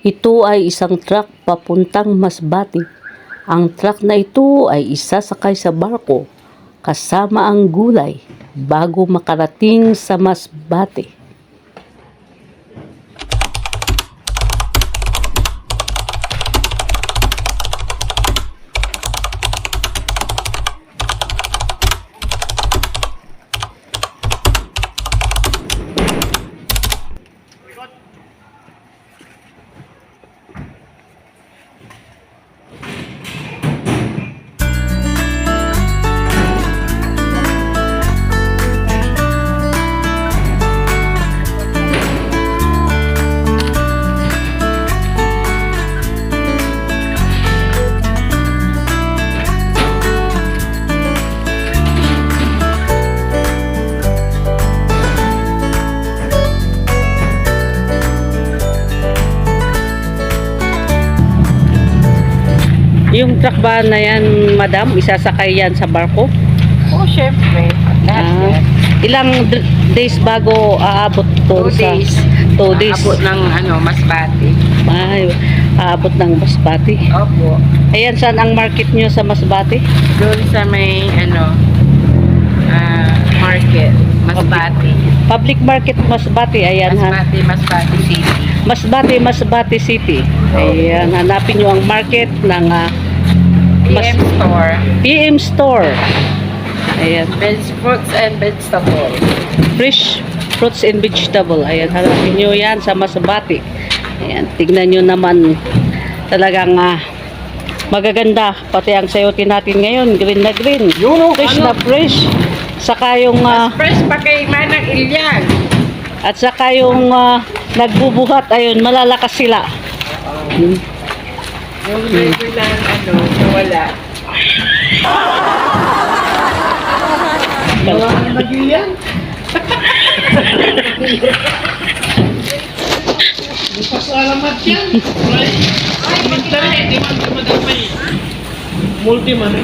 Ito ay isang truck papuntang Masbate. Ang truck na ito ay isasakay sa barko kasama ang gulay bago makarating sa Masbate. Yung truck ba na yan, madam, isasakay yan sa barko? Oo, syempre. Lahat Ah, yan. ilang days bago aabot to Two sa... days. Two days. Abot ng ano, Masbate. Ay, aabot ng Masbate. Opo. Ayan, saan ang market nyo sa Masbate? Doon sa may ano, ah, market. Masbate. Public Market Masbate, ayan ha. Masbate, Masbate City. Masbate, Masbate City. Ayan, hanapin nyo ang market ng ah, Mas- PM store. PM Store. Ayan, Veg, fruits and vegetables. fresh fruits and vegetable. Ayan, hanapin nyo yan sa Masbate. Ayan, tignan nyo naman talagang ah, magaganda. Pati ang sayote natin ngayon, green na green. fresh na fresh. Saka yung ah, Fresh pa kay Manang Ilyang. at saka yung ah, nagbubuhat, ayun, malalakas sila. Hmm. Yung regular ano, wala. Pasalamat yan. Ay, magkita di man. Multi man.